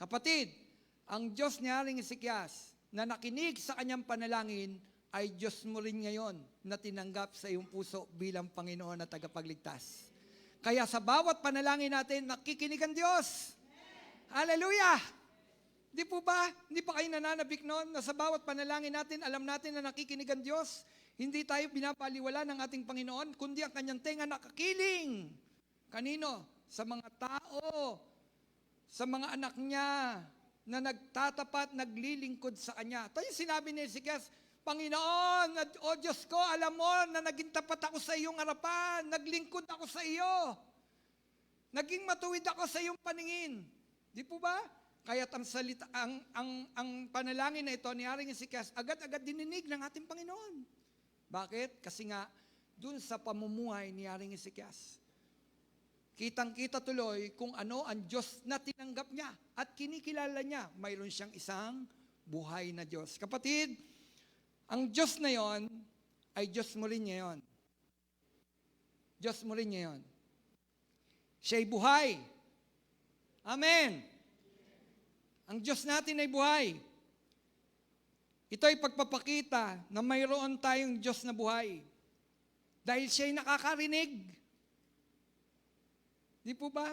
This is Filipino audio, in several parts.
Kapatid, ang Diyos ni Haring Ezekias na nakinig sa kanyang panalangin ay Diyos mo rin ngayon na tinanggap sa iyong puso bilang Panginoon at tagapagligtas. Kaya sa bawat panalangin natin, nakikinig ang Diyos. Hallelujah! Di po ba? Hindi pa kayo nananabik noon na sa bawat panalangin natin, alam natin na nakikinig ang Diyos. Hindi tayo pinapaliwala ng ating Panginoon, kundi ang kanyang tenga nakakiling. Kanino? Sa mga tao, sa mga anak niya na nagtatapat, naglilingkod sa kanya. Ito yung sinabi ni Ezekias, Panginoon, o Diyos ko, alam mo na naging tapat ako sa iyong harapan, naglingkod ako sa iyo. Naging matuwid ako sa iyong paningin. Di po ba? Kaya ang salita, ang, ang, ang panalangin na ito ni Haring Ezekias, agad-agad dininig ng ating Panginoon. Bakit? Kasi nga, dun sa pamumuhay ni Haring Ezekias, kitang-kita tuloy kung ano ang Diyos na tinanggap niya at kinikilala niya. Mayroon siyang isang buhay na Diyos. Kapatid, ang Diyos na yon ay Diyos mo rin ngayon. Diyos mo rin ngayon. Siya'y buhay. Amen. Ang Diyos natin ay buhay. Ito ay pagpapakita na mayroon tayong Diyos na buhay. Dahil siya'y nakakarinig. Di po ba?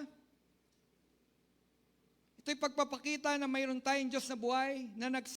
Ito'y pagpapakita na mayroon tayong Diyos na buhay na nag